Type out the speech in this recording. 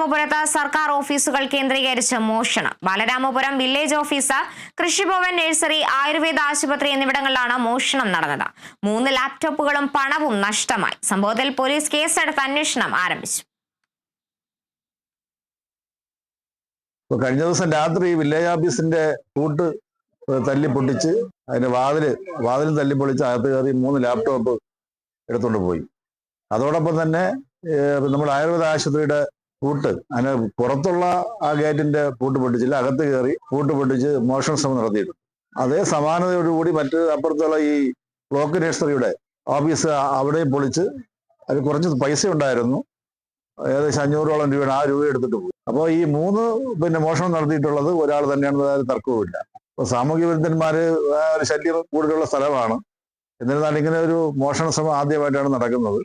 ബാലരാമപുരത്ത് സർക്കാർ ഓഫീസുകൾ കേന്ദ്രീകരിച്ച് മോഷണം. ബാലരാമപുരം വില്ലേജ് ഓഫീസ് കൃഷിഭവൻ നഴ്സറി ആയുർവേദ ആശുപത്രി എന്നിവിടങ്ങളിലാണ് മോഷണം നടന്നത്. മൂന്ന് ലാപ്ടോപ്പുകളും പണവും നഷ്ടമായി. സംഭവത്തിൽ പോലീസ് കേസെടുത്ത് അന്വേഷണം ആരംഭിച്ചു. കഴിഞ്ഞ ദിവസം രാത്രി വില്ലേജ് ഓഫീസിന്റെ കൂട്ട് തല്ലി പൊട്ടിച്ച് അതിന്റെ വാതിൽ വാതിലും തല്ലി പൊളിച്ച് അകത്ത് കയറി മൂന്ന് ലാപ്ടോപ്പ് എടുത്തുകൊണ്ട് പോയി. അതോടൊപ്പം തന്നെ നമ്മൾ ആയുർവേദ ആശുപത്രിയുടെ പൂട്ട്. അതിന് പുറത്തുള്ള ആ ഗേറ്റിന്റെ പൂട്ട് പൊട്ടിച്ചില്ല അകത്ത് കയറി പൂട്ട് പൊട്ടിച്ച് മോഷണ ശ്രമം നടത്തിയിട്ടുണ്ട്. അതേ സമാനതയോടുകൂടി മറ്റ് അപ്പുറത്തുള്ള ഈ ബ്ലോക്ക് നേഴ്സറിയുടെ ഓഫീസ് അവിടെ പൊളിച്ച് അതിൽ കുറച്ച് പൈസ ഉണ്ടായിരുന്നു. ഏകദേശം അഞ്ഞൂറോളം രൂപയാണ് ആ രൂപ എടുത്തിട്ട് പോയി. അപ്പോൾ ഈ മൂന്ന് പിന്നെ മോഷണം നടത്തിയിട്ടുള്ളത് ഒരാൾ തന്നെയാണെന്ന് അതായത് തർക്കവുമില്ല. അപ്പോൾ സാമൂഹ്യ വിരുദ്ധന്മാര് ഒരു ശല്യം കൂടുതലുള്ള സ്ഥലമാണ്. എന്നിരുന്നാലും ഇങ്ങനെ ഒരു മോഷണ ശ്രമം ആദ്യമായിട്ടാണ് നടക്കുന്നത്.